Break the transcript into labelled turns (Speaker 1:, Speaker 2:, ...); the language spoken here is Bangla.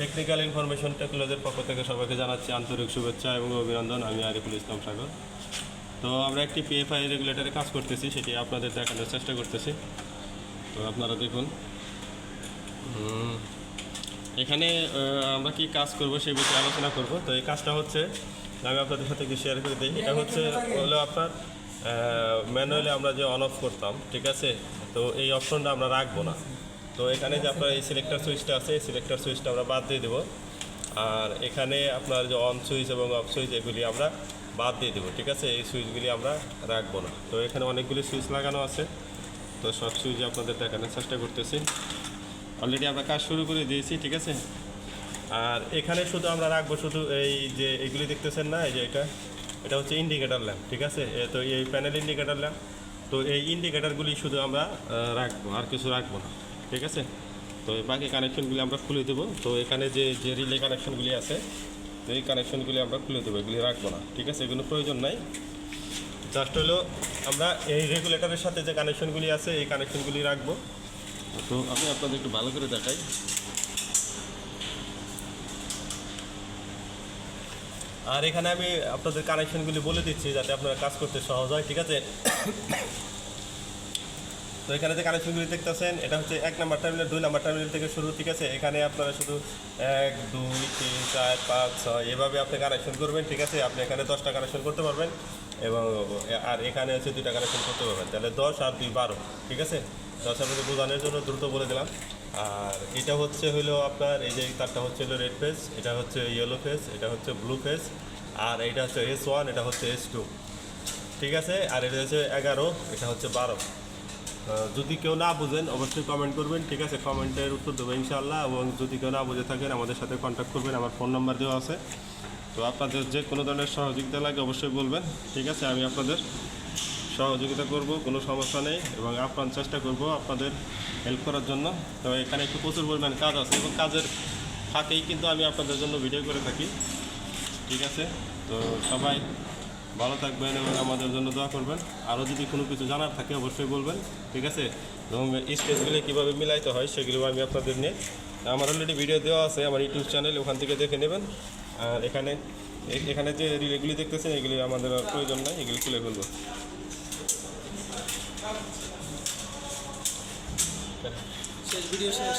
Speaker 1: টেকনিক্যাল ইনফরমেশন টেকনোলজির পক্ষ থেকে সবাইকে জানাচ্ছি আন্তরিক শুভেচ্ছা এবং অভিনন্দন। আমি আরিফুল ইসলাম সাগর। তো আমরা একটি পিএফআই রেগুলেটরে কাজ করতেছি, সেটি আপনাদের দেখানোর চেষ্টা করতেছি। তো আপনারা দেখুন। এখানে আমরা কি কাজ করব সেই বিষয়ে আলোচনা করব। তো এই কাজটা হচ্ছে, আমি আপনাদের সাথে একটু শেয়ার করে দিই। এটা হচ্ছে হলো আপনার ম্যানুয়ালি আমরা যে অন অফ করতাম, ঠিক আছে? তো এই অপশনটা আমরা রাখব না। তো এখানে যে আপনার এই সিলেক্টর সুইচটা আছে, এই সিলেক্টর সুইচটা আমরা বাদ দিয়ে দেবো। আর এখানে আপনার যে অন সুইচ এবং অফ সুইচ এগুলি আমরা বাদ দিয়ে দেবো, ঠিক আছে? এই সুইচগুলি আমরা রাখব না। তো এখানে অনেকগুলি সুইচ লাগানো আছে। তো সব সুইচ আপনাদের দেখানোর চেষ্টা করতেছি। অলরেডি আমরা কাজ শুরু করে দিয়েছি, ঠিক আছে? আর এখানে শুধু আমরা রাখব শুধু এই যে এগুলি দেখতেছেন না, এই যে এটা এটা হচ্ছে ইন্ডিকেটার ল্যাম্প ঠিক আছে? তো এই প্যানেল ইন্ডিকেটার ল্যাম্প তো এই ইন্ডিকেটারগুলি শুধু আমরা রাখব, আর কিছু রাখব না। ঠিক আছে? তো বাকি কানেকশনগুলি আমরা খুলে দেবো। তো এখানে যে যে রিলে কানেকশনগুলি আছে, এই কানেকশনগুলি আমরা খুলে দেবো, এগুলি রাখব না, ঠিক আছে? এগুলো প্রয়োজন নাই। জাস্ট হলো আমরা এই রেগুলেটরের সাথে যে কানেকশনগুলি আছে, এই কানেকশনগুলি রাখব। তো আমি আপনাদের একটু ভালো করে দেখাই। আর এখানে আমি আপনাদের কানেকশনগুলি বলে দিচ্ছি, যাতে আপনারা কাজ করতে সহজ হয়, ঠিক আছে? তো এখানে যে কানেকশনগুলি দেখতেছেন, এটা হচ্ছে এক নাম্বার টার্মিনাল দুই নাম্বার টার্মিনাল থেকে শুরু, ঠিক আছে? এখানে আপনারা শুধু এক, দুই, তিন, চার, পাঁচ, ছয়, এভাবে আপনি কানেকশন করবেন, ঠিক আছে? আপনি এখানে দশটা কানেকশন করতে পারবেন এবং আর এখানে হচ্ছে দুইটা কানেকশন করতে পারবেন। তাহলে দশ আর দুই বারো, ঠিক আছে? দশ আপনাদের বোঝানোর জন্য দ্রুত বলে দিলাম। আর এটা হচ্ছে হলো আপনার, এই যে তারটা হচ্ছে হলো রেড ফেস এটা হচ্ছে ইয়েলো ফেস এটা হচ্ছে ব্লু ফেস আর এটা হচ্ছে এস ওয়ান এটা হচ্ছে এস টু ঠিক আছে? আর এটা হচ্ছে এগারো, এটা হচ্ছে বারো। যদি কেউ না বুঝেন, অবশ্যই কমেন্ট করবেন, ঠিক আছে? কমেন্টের উত্তর দেবো ইনশাআল্লাহ এবং যদি কেউ না বুঝে থাকেন, আমাদের সাথে কন্ট্যাক্ট করবেন, আমার ফোন নাম্বার দেওয়া আছে। তো আপনাদের যে কোনো ধরনের সহযোগিতা লাগে অবশ্যই বলবেন, ঠিক আছে? আমি আপনাদের সহযোগিতা করব, কোনো সমস্যা নেই এবং আপ্রাণ চেষ্টা করব আপনাদের হেল্প করার জন্য। তো এখানে একটু প্রচুর পরিমাণ কাজ আছে এবং কাজের ফাঁকেই কিন্তু আমি আপনাদের জন্য ভিডিও করে থাকি, ঠিক আছে? তো সবাই ভালো থাকবেন এবং আমাদের জন্য দোয়া করবেন। আরও যদি কোনো কিছু জানার থাকে অবশ্যই বলবেন, ঠিক আছে? এবং স্টেজগুলি কীভাবে মিলাইতে হয় সেগুলো আমি আপনাদের নিয়ে আমার অলরেডি ভিডিও দেওয়া আছে, আমার ইউটিউব চ্যানেল ওখান থেকে দেখে নেবেন। আর এখানে এখানে যে রিলেগুলি দেখতেছেন, এগুলি আমাদের প্রয়োজন নাই, এগুলি খুলে ফেলব
Speaker 2: ভিডিও শেষ।